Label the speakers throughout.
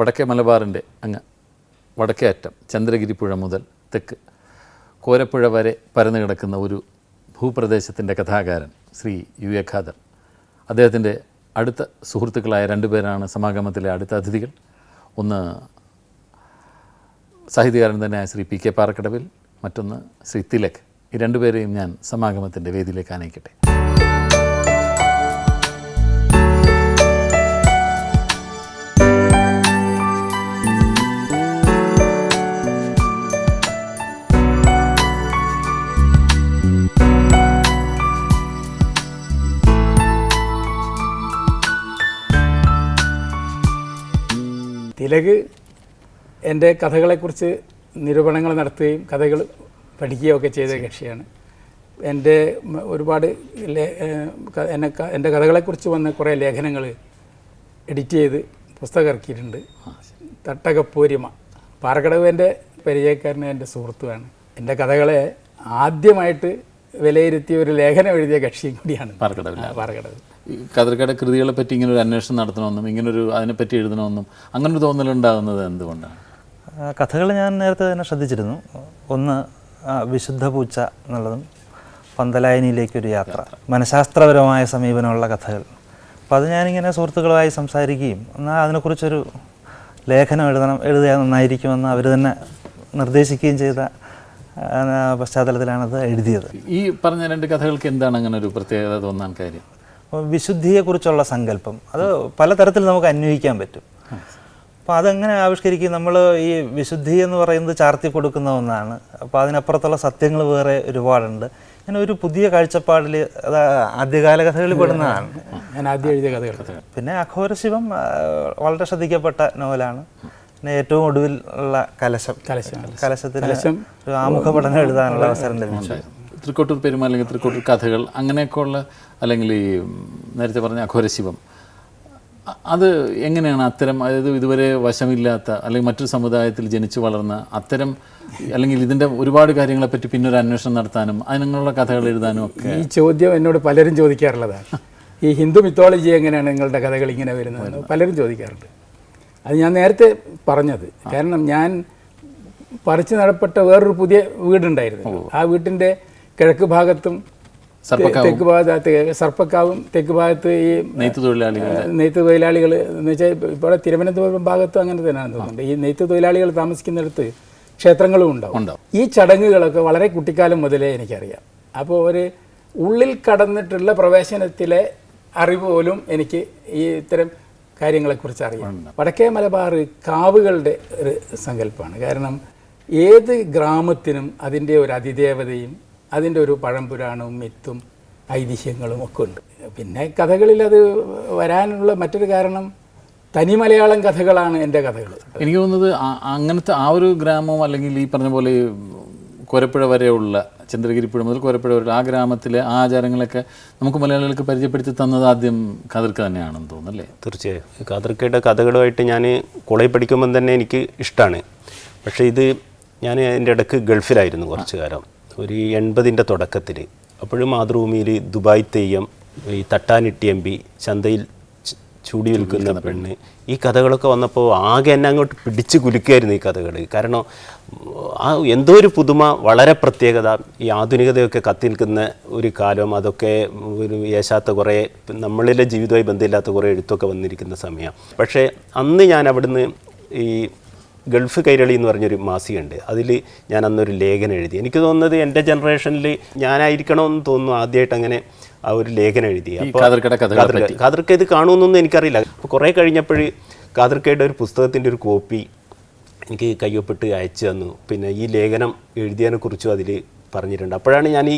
Speaker 1: വടക്കേ മലബാറിന്റെ അങ്ങ് വടക്കേ അറ്റം ചന്ദ്രഗിരി പുഴ മുതൽ തെക്ക്. കോരപ്പുഴ വരെ പരന്നു കിടക്കുന്ന ഒരു ഭൂപ്രദേശത്തിന്റെ കഥാകാരൻ ശ്രീ യു എ ഖാദർ. അദ്ദേഹത്തിന്റെ അടുത്ത സുഹൃത്തുക്കളായ രണ്ടുപേരാണ് സമാഗമത്തിലെ അടുത്ത അതിഥികൾ. ഒന്ന് സാഹിത്യകാരൻ തന്നെയായ ശ്രീ പി കെ പാറക്കടവിൽ മറ്റൊന്ന് ശ്രീ തിലക്. ഈ രണ്ടുപേരെയും ഞാൻ സമാഗമത്തിന്റെ വേദിയിലേക്ക് ആനയിക്കട്ടെ.
Speaker 2: തിലക് എന്റെ കഥകളെക്കുറിച്ച് നിരൂപണങ്ങൾ നടത്തുകയും കഥകൾ പഠിക്കുകയും ഒക്കെ ചെയ്ത കക്ഷിയാണ്. എന്റെ ഒരുപാട് എന്നെ എന്റെ കഥകളെക്കുറിച്ച് വന്ന കുറേ ലേഖനങ്ങൾ എഡിറ്റ് ചെയ്ത് പുസ്തകം ഇറക്കിയിട്ടുണ്ട്. തട്ടകപ്പോരിമ. പാറക്കടവ് എന്റെ പരിചയക്കാരന് എന്റെ സുഹൃത്തുമാണ്. എന്റെ കഥകളെ ആദ്യമായിട്ട് വിലയിരുത്തിയ ഒരു ലേഖനം എഴുതിയ കക്ഷിയും കൂടിയാണ്. പാറക്കടവ് പാറക്കടവ്
Speaker 1: ഈ കതിർക്കട കൃതികളെ പറ്റി ഇങ്ങനെ ഒരു അന്വേഷണം നടത്തണമെന്നും ഇങ്ങനൊരു അതിനെപ്പറ്റി എഴുതണമെന്നും അങ്ങനെ ഒരു തോന്നലുണ്ടാകുന്നത് എന്തുകൊണ്ടാണ്?
Speaker 3: കഥകൾ ഞാൻ നേരത്തെ തന്നെ ശ്രദ്ധിച്ചിരുന്നു. ഒന്ന് വിശുദ്ധ പൂച്ച എന്നുള്ളതും പന്തലായനിയിലേക്കൊരു യാത്ര. മനഃശാസ്ത്രപരമായ സമീപനമുള്ള കഥകൾ. അപ്പോൾ അത് ഞാനിങ്ങനെ സുഹൃത്തുക്കളുമായി സംസാരിക്കുകയും എന്നാൽ അതിനെക്കുറിച്ചൊരു ലേഖനം എഴുതണം എഴുതിയാൽ നന്നായിരിക്കുമെന്ന് അവർ തന്നെ നിർദ്ദേശിക്കുകയും ചെയ്ത പശ്ചാത്തലത്തിലാണത് എഴുതിയത്.
Speaker 1: ഈ പറഞ്ഞ രണ്ട് കഥകൾക്ക് എന്താണ് അങ്ങനെ ഒരു പ്രത്യേകത തോന്നാൻ കാര്യം?
Speaker 3: വിശുദ്ധിയെക്കുറിച്ചുള്ള സങ്കല്പം. അത് പലതരത്തിൽ നമുക്ക് അന്വയിക്കാൻ പറ്റും. അപ്പോൾ അതെങ്ങനെ ആവിഷ്കരിക്കും? നമ്മൾ ഈ വിശുദ്ധി എന്ന് പറയുന്നത് ചാർത്തി കൊടുക്കുന്ന ഒന്നാണ്. അപ്പോൾ അതിനപ്പുറത്തുള്ള സത്യങ്ങൾ വേറെ ഒരുപാടുണ്ട്. ഞാൻ ഒരു പുതിയ കാഴ്ചപ്പാടിൽ അത് ആദ്യകാല കഥകളിൽ പെടുന്നതാണ്.
Speaker 2: ഞാൻ ആദ്യം എഴുതിയ കഥകൾ.
Speaker 3: പിന്നെ അഘോരശിവം വളരെ ശ്രദ്ധിക്കപ്പെട്ട നോവലാണ്. പിന്നെ ഏറ്റവും ഒടുവിൽ ഉള്ള കലശം
Speaker 2: കലശം.
Speaker 3: കലശത്തിന്
Speaker 2: കലശം.
Speaker 3: ഒരു ആമുഖ പഠനം എഴുതാനുള്ള അവസരം ലഭിച്ചു.
Speaker 1: തൃക്കോട്ടൂർ പെരുമ അല്ലെങ്കിൽ തൃക്കോട്ടൂർ കഥകൾ അങ്ങനെയൊക്കെയുള്ള അല്ലെങ്കിൽ ഈ നേരത്തെ പറഞ്ഞ അഘോരശിവം അത് എങ്ങനെയാണ് അത്തരം അതായത് ഇതുവരെ വശമില്ലാത്ത അല്ലെങ്കിൽ മറ്റൊരു സമുദായത്തിൽ ജനിച്ചു വളർന്ന അത്തരം അല്ലെങ്കിൽ ഇതിന്റെ ഒരുപാട് കാര്യങ്ങളെപ്പറ്റി പിന്നൊരു അന്വേഷണം നടത്താനും അതിനുള്ള കഥകൾ എഴുതാനും ഒക്കെ
Speaker 2: ഈ ചോദ്യം എന്നോട് പലരും ചോദിക്കാറുള്ളതാണ് ഈ ഹിന്ദു മിത്തോളജി എങ്ങനെയാണ് നിങ്ങളുടെ കഥകൾ ഇങ്ങനെ വരുന്നത് പലരും ചോദിക്കാറുണ്ട്. അത് ഞാൻ നേരത്തെ പറഞ്ഞത്. കാരണം ഞാൻ പറിച്ചു നടപ്പെട്ട വേറൊരു പുതിയ വീടുണ്ടായിരുന്നു. ആ വീട്ടിന്റെ കിഴക്ക് ഭാഗത്തും തെക്ക് ഭാഗത്ത് സർപ്പക്കാവും തെക്ക് ഭാഗത്ത് ഈ
Speaker 1: നെയ്ത്ത് തൊഴിലാളികൾ
Speaker 2: നെയ്ത്ത് തൊഴിലാളികൾ എന്ന് വെച്ചാൽ ഇപ്പോൾ തിരുവനന്തപുരം ഭാഗത്തും അങ്ങനെ തന്നെയാണ് തോന്നുന്നത് ഈ നെയ്ത്ത് തൊഴിലാളികൾ താമസിക്കുന്നിടത്ത് ക്ഷേത്രങ്ങളും ഉണ്ടാവും. ഈ ചടങ്ങുകളൊക്കെ വളരെ കുട്ടിക്കാലം മുതലേ എനിക്കറിയാം. അപ്പോൾ ഒരു ഉള്ളിൽ കടന്നിട്ടുള്ള പ്രവേശനത്തിലെ അറിവ് പോലും എനിക്ക് ഈ ഇത്തരം കാര്യങ്ങളെക്കുറിച്ച് അറിയാം. വടക്കേ മലബാർ കാവുകളുടെ ഒരു സങ്കല്പമാണ് കാരണം ഏത് ഗ്രാമത്തിനും അതിന്റെ ഒരു അതിദേവതയും അതിന്റെ ഒരു പഴംപുരാണവും മിത്തും ഐതിഹ്യങ്ങളും ഒക്കെ ഉണ്ട്. പിന്നെ കഥകളിൽ അത് വരാനുള്ള മറ്റൊരു കാരണം തനി മലയാളം കഥകളാണ് എന്റെ കഥകൾ.
Speaker 1: എനിക്ക് തോന്നുന്നത് അങ്ങനത്തെ ആ ഒരു ഗ്രാമം അല്ലെങ്കിൽ ഈ പറഞ്ഞ പോലെ കൊരപ്പുഴ വരെയുള്ള ചന്ദ്രഗിരിപ്പുഴ മുതൽ കൊരപ്പുഴ വരെ ആ ഗ്രാമത്തിലെ ആ ആചാരങ്ങളൊക്കെ നമുക്ക് മലയാളികൾക്ക് പരിചയപ്പെടുത്തി തന്നത് ആദ്യം കതിർക്ക് തന്നെയാണെന്ന് തോന്നുന്നു അല്ലേ
Speaker 4: തീർച്ചയായും. കതിർക്കയുടെ കഥകളുമായിട്ട് ഞാൻ കോളേജ് പഠിക്കുമ്പം തന്നെ എനിക്ക് ഇഷ്ടമാണ് പക്ഷേ ഇത് ഞാൻ എന്റെ ഇടയ്ക്ക് ഗൾഫിലായിരുന്നു കുറച്ച് കാലം. ഒരു എൺപതിന്റെ തുടക്കത്തിൽ. അപ്പോഴും മാതൃഭൂമിയിൽ ദുബായ് തെയ്യം ഈ തട്ടാനിട്ടി എം പി ചന്തയിൽ ചൂടി വിൽക്കുന്ന പെണ്ണ്. ഈ കഥകളൊക്കെ വന്നപ്പോൾ ആകെ എന്നെ അങ്ങോട്ട് പിടിച്ച് കുലുക്കുകയായിരുന്നു ഈ കഥകൾ കാരണം ആ എന്തോ ഒരു പുതുമ വളരെ പ്രത്യേകത ഈ ആധുനികതയൊക്കെ കത്തി നിൽക്കുന്ന ഒരു കാലം അതൊക്കെ ഒരു യേശാത്ത കുറേ നമ്മളിലെ ജീവിതമായി ബന്ധമില്ലാത്ത കുറേ എഴുത്തൊക്കെ വന്നിരിക്കുന്ന സമയം. പക്ഷേ അന്ന് ഞാൻ അവിടുന്ന് ഈ ഗൾഫ് കൈരളി എന്ന് പറഞ്ഞൊരു മാസികയുണ്ട്. അതിൽ ഞാൻ അന്നൊരു ലേഖനം എഴുതി. എനിക്ക് തോന്നുന്നത് എന്റെ ജനറേഷനിൽ ഞാനായിരിക്കണമെന്ന് തോന്നുന്നു ആദ്യമായിട്ട് അങ്ങനെ ആ ഒരു ലേഖനം എഴുതി. കാതർക്ക ഇത് കാണുമെന്നൊന്നും എനിക്കറിയില്ല. അപ്പോൾ കുറേ കഴിഞ്ഞപ്പോൾ കാതർക്കയുടെ ഒരു പുസ്തകത്തിന്റെ ഒരു കോപ്പി എനിക്ക് കയ്യൊപ്പിട്ട് അയച്ചു തന്നു. പിന്നെ ഈ ലേഖനം എഴുതിയതിനെക്കുറിച്ചും അതിൽ പറഞ്ഞിട്ടുണ്ട്. അപ്പോഴാണ് ഞാൻ ഈ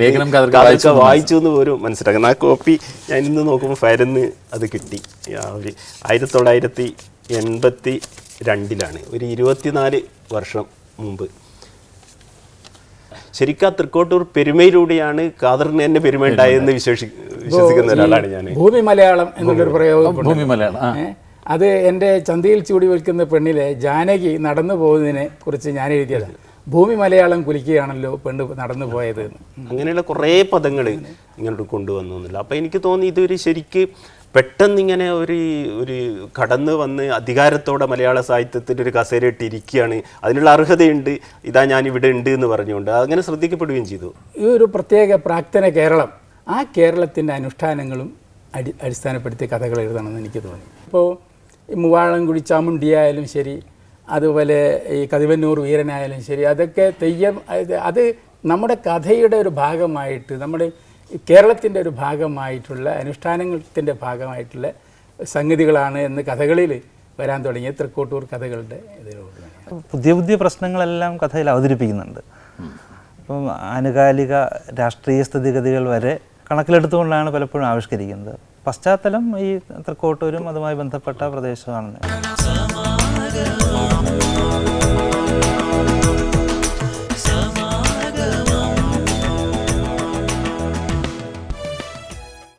Speaker 1: ലേഖനം കാതർക്ക വായിച്ചു എന്ന്
Speaker 4: പോലും മനസ്സിലാക്കുന്നത്. ആ കോപ്പി ഞാൻ ഇന്ന് നോക്കുമ്പോൾ ഫയലിന്ന് അത് കിട്ടി. ആ ഒരു ആയിരത്തി തൊള്ളായിരത്തി എൺപത്തി രണ്ടിലാണ്. ഒരു ഇരുപത്തിനാല് വർഷം മുമ്പ്. ശരിക്കാ ആ തൃക്കോട്ടൂർ പെരുമയിലൂടെയാണ് കാതറിന് തന്നെ പെരുമ ഉണ്ടായെന്ന് വിശേഷി വിശ്വസിക്കുന്ന ഒരാളാണ് ഞാൻ
Speaker 2: ഭൂമി മലയാളം എന്നുള്ളൊരു പ്രയോഗം
Speaker 1: ഭൂമി മലയാളം
Speaker 2: അത് എന്റെ ചന്തയിൽ ചൂടി വിൽക്കുന്ന പെണ്ണിലെ ജാനകി നടന്നു പോകുന്നതിനെ കുറിച്ച് ഞാൻ എഴുതിയതാണ് ഭൂമി മലയാളം കുലിക്കുകയാണല്ലോ പെണ്ണ് നടന്നു പോയത്
Speaker 4: അങ്ങനെയുള്ള കുറേ പദങ്ങൾ ഇങ്ങോട്ട് കൊണ്ടുവന്നു എന്നില്ല അപ്പോൾ എനിക്ക് തോന്നി ഇതൊരു ശരിക്ക് പെട്ടെന്ന് ഇങ്ങനെ ഒരു ഒരു കടന്നു വന്ന് അധികാരത്തോടെ മലയാള സാഹിത്യത്തിന്റെ ഒരു കസേരയിട്ട് ഇരിക്കുകയാണ് അതിനുള്ള അർഹതയുണ്ട്. ഇതാ ഞാൻ ഇവിടെ ഉണ്ട് എന്ന് പറഞ്ഞുകൊണ്ട് അങ്ങനെ ശ്രദ്ധിക്കപ്പെടുകയും ചെയ്തു.
Speaker 2: ഈ ഒരു പ്രത്യേക പ്രാക്തന കേരളം ആ കേരളത്തിന്റെ അനുഷ്ഠാനങ്ങളും അടി അടിസ്ഥാനപ്പെടുത്തിയ കഥകൾ എഴുതണമെന്ന് എനിക്ക് തോന്നി. ഇപ്പോൾ ഈ മൂവാഴംകുടി ചാമുണ്ടിയായാലും ശരി അതുപോലെ ഈ കതിവന്നൂർ വീരനായാലും ശരി അതൊക്കെ തെയ്യം അത് നമ്മുടെ കഥയുടെ ഒരു ഭാഗമായിട്ട് നമ്മുടെ കേരളത്തിന്റെ ഒരു ഭാഗമായിട്ടുള്ള അനുഷ്ഠാനത്തിന്റെ ഭാഗമായിട്ടുള്ള സംഗതികളാണ് എന്ന് കഥകളിൽ വരാൻ തുടങ്ങിയ തൃക്കോട്ടൂർ കഥകളുടെ
Speaker 3: പുതിയ പുതിയ പ്രശ്നങ്ങളെല്ലാം കഥയിൽ അവതരിപ്പിക്കുന്നുണ്ട്. അപ്പം ആനുകാലിക രാഷ്ട്രീയ സ്ഥിതിഗതികൾ വരെ കണക്കിലെടുത്തുകൊണ്ടാണ് പലപ്പോഴും ആവിഷ്കരിക്കുന്നത്. പശ്ചാത്തലം ഈ തൃക്കോട്ടൂരും അതുമായി ബന്ധപ്പെട്ട പ്രദേശമാണ്